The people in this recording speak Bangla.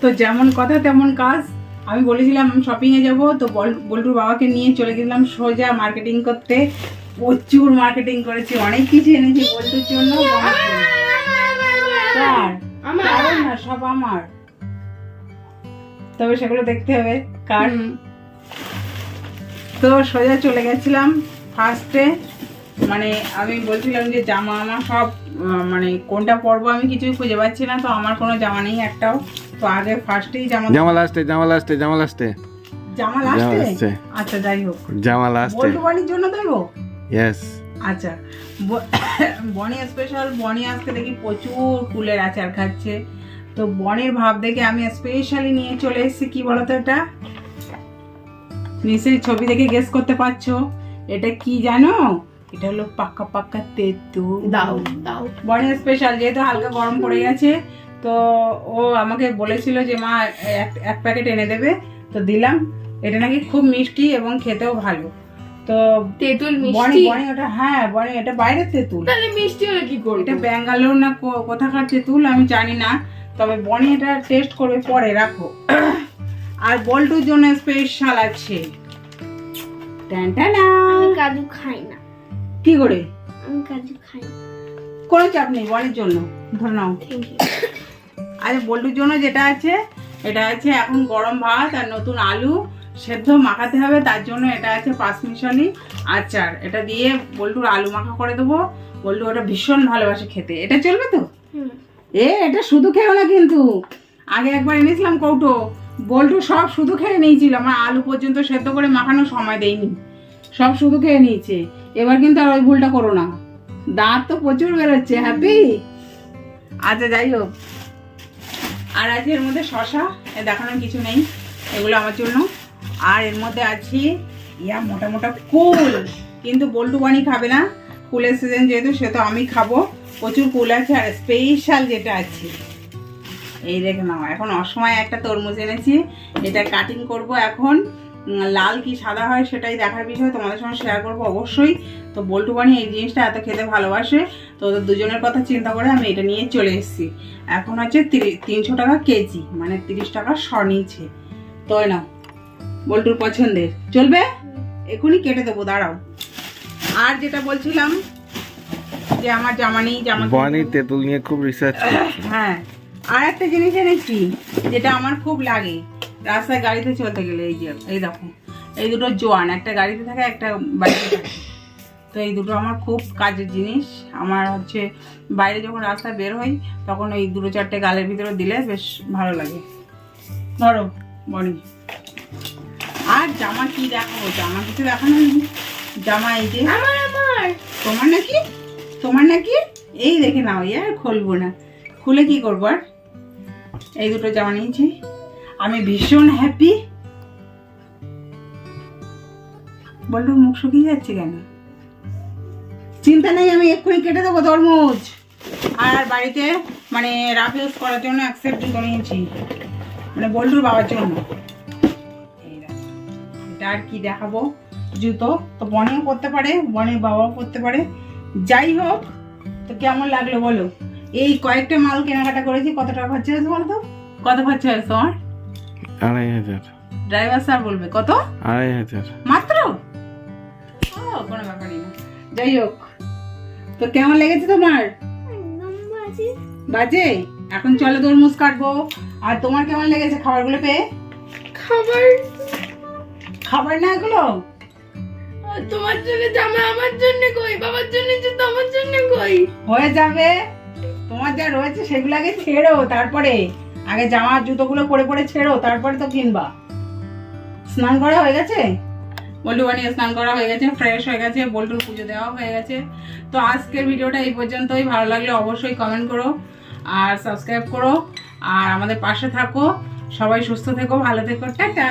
তো যেমন কথা তেমন কাজ। আমি বলেছিলাম শপিংয়ে যাব। তো বল- বল্টুর বাবাকে নিয়ে চলে গেলাম সোজা মার্কেটিং করতে। প্রচুর মার্কেটিং করেছি অনেক কিছু এনেছি বল্টুর জন্য? না সব আমার। তবে সেগুলো দেখতে হবে কার। তো সোজা চলে গেছিলাম ফার্স্টে মানে আমি বলছিলাম যে জামা আমার সব মানে কোনটা পরবো আমি কিছুই খুঁজে পাচ্ছি না তো আমার কোনো জামা নেই একটাও। তো আগে ফার্স্টেই জামা জামা লাস্টে জামা লাস্টে জামা লাস্টে জামা লাস্টে আচ্ছা যাই হোক। জামা লাস্টে বল্টু বাড়ির জন্য দেবো? ইয়েস আচ্ছা। বনি স্পেশাল বনি আজকে দেখি প্রচুর কুলের আচার খাচ্ছে। তো বনের ভাব দেখে আমি স্পেশালি নিয়ে চলে এসেছি কি বলতো এটা? নিশ্চয়ই ছবি দেখে গেস করতে পারছ। এটা কি জানো? এটা হলো পাক্কা পাক্কা তেঁতুল দাও দাও। বনি স্পেশাল যেহেতু হালকা গরম পড়ে গেছে তো ও আমাকে বলেছিল যে মা এক প্যাকেট এনে দেবে। তো দিলাম। এটা নাকি খুব মিষ্টি এবং খেতেও ভালো। তো তেঁতুল মিষ্টি? বনি ওটা হ্যাঁ বনি এটা বাইরের তেঁতুল। তাহলে মিষ্টি হলে কি করব? এটা ব্যাঙ্গালোর না কোথাকার তেঁতুল আমি জানি না। তবে বনি এটা টেস্ট করবে পরে রাখো। আর বল্টুর জন্য স্পেশাল আছে। ট্যানটানা। আমি কাজু খাই না। কি করে? আমি কাজু খাই। কোনো চাপ নেই বনির জন্য। ধরে নাও। থ্যাংক ইউ আর বল্টুর জন্য যেটা আছে এটা আছে এখন গরম ভাত আর নতুন আলু সেদ্ধ মাখাতে হবে। তার জন্য এটা আছে পাঁচমিশালি আচার। এটা দিয়ে বল্টুর আলু মাখা করে দেবো। বল্টু ওটা ভীষণ ভালোবাসে খেতে। এটা চলবে তো? এ এটা শুধু খেয়েও না কিন্তু। আগে একবার এনেছিলাম কৌটো। বল্টু সব শুধু খেয়ে নিয়েছিল। আমার আলু পর্যন্ত সেদ্ধ করে মাখানোর সময় দেয়নি। সব শুধু খেয়ে নিয়েছে। এবার কিন্তু আর ওই ভুলটা করো না। দাঁত তো প্রচুর বেরোচ্ছে হ্যাপি আচ্ছা যাই হোক। আর আছে এর মধ্যে শশা দেখানোর কিছু নেই, এগুলো আমার জন্য। আর এর মধ্যে আছে, ইয়া, মোটা মোটা কুল। কিন্তু বল্টু বানি খাবে না, কুলের সিজন যেহেতু, সে তো আমি খাব। প্রচুর কুল আছে, আর স্পেশাল যেটা আছে, এই দেখে নাও। এখন অসময়ে একটা তরমুজ এনেছি, এটা কাটিং করব এখন। লাল কি সাদা হয় সেটাই দেখার বিষয় তোমাদের সঙ্গে শেয়ার করব অবশ্যই। তো বল্টু বানি এই জিনিসটা এত খেতে ভালোবাসে তো ওদের দুজনের কথা চিন্তা করে আমি এটা নিয়ে চলে এসেছি। এখন হচ্ছে তিনশো টাকা কেজি মানে তিরিশ টাকা শ নিয়েছে তো না বল্টুর পছন্দের। চলবে? এখনই কেটে দেবো দাঁড়াও। আর যেটা বলছিলাম যে আমার জামা নেই জামা বনি তেঁতুল নিয়ে খুব রিসার্চ হ্যাঁ আর একটা জিনিস এনেছি যেটা আমার খুব লাগে। রাস্তায় গাড়িতে চলতে গেলে এই যে এই দেখো এই দুটো জোয়ান একটা গাড়িতে থাকে একটা বাড়িতে থাকে। তো এই দুটো আমার খুব কাজের জিনিস। আমার হচ্ছে বাইরে যখন রাস্তায় বের হই তখন এই দুটো চারটে গালের ভিতরে দিলে বেশ ভালো লাগে। ধরো বনি আর জামা কি দেখাবো? জামা কিছু দেখানো জামা এই যে। আমার আমার। তোমার নাকি? তোমার নাকি? এই দেখে নাও আর খুলবো না। খুলে কি করব আর? এই দুটো জামা নিয়েছি। আমি ভীষণ হ্যাপি বলল মুখ শুকিয়ে যাচ্ছে কেন? চিন্তা নেই, আমি এক্ষুনি কেটে দেবো তরমুজ। আর বাড়িতে মানে রাফ ইউজ করার জন্য অ্যাকসেপ্ট নিয়েছি। মানে বল্টুর বাবার জন্য। এটা আর কি দেখাবো? জুতো তো বনেও করতে পারে, বনের বাবাও করতে পারে। যাই হোক, তো কেমন লাগল বলো? এই কয়েকটা মাল কেনাকাটা করেছি, কত টাকা খরচা হয়েছে বলো তো? কত খরচা হয়েছে তোমার? আড়াই হাজার। ড্রাইভার স্যার বলবে কত? আড়াই হাজার। মাত্র? ও কোনো ব্যাপারই না। যাই হোক তো কেমন লেগেছে তোমার? বাজে? বাজে এখন চলো তরমুজ কাটবো। আর তোমার কেমন লেগেছে খাবারগুলো পেয়ে? খাবার? খাবার না এগুলো? তোমার জন্য জামা আমার জন্য কই? বাবার জন্য জুতো আমার জন্য কই? হয়ে যাবে। তোমার যা রয়েছে সেগুলো আগে ছেড়ো তারপরে। আগে জামা জুতোগুলো পরে পরে ছেড়ো, তারপরে তো কিনবা। স্নান করা হয়ে গেছে? বল্টু বানিয়ে স্নান করা হয়ে গেছে ফ্রেশ হয়ে গেছে, বল্টুর পুজো দেওয়া হয়ে গেছে। তো আজকের ভিডিওটা এই পর্যন্তই, ভালো লাগলে অবশ্যই কমেন্ট করো আর সাবস্ক্রাইব করো। আর আমাদের পাশে থাকো, সবাই সুস্থ থেকো, ভালো থেকো, টাটা।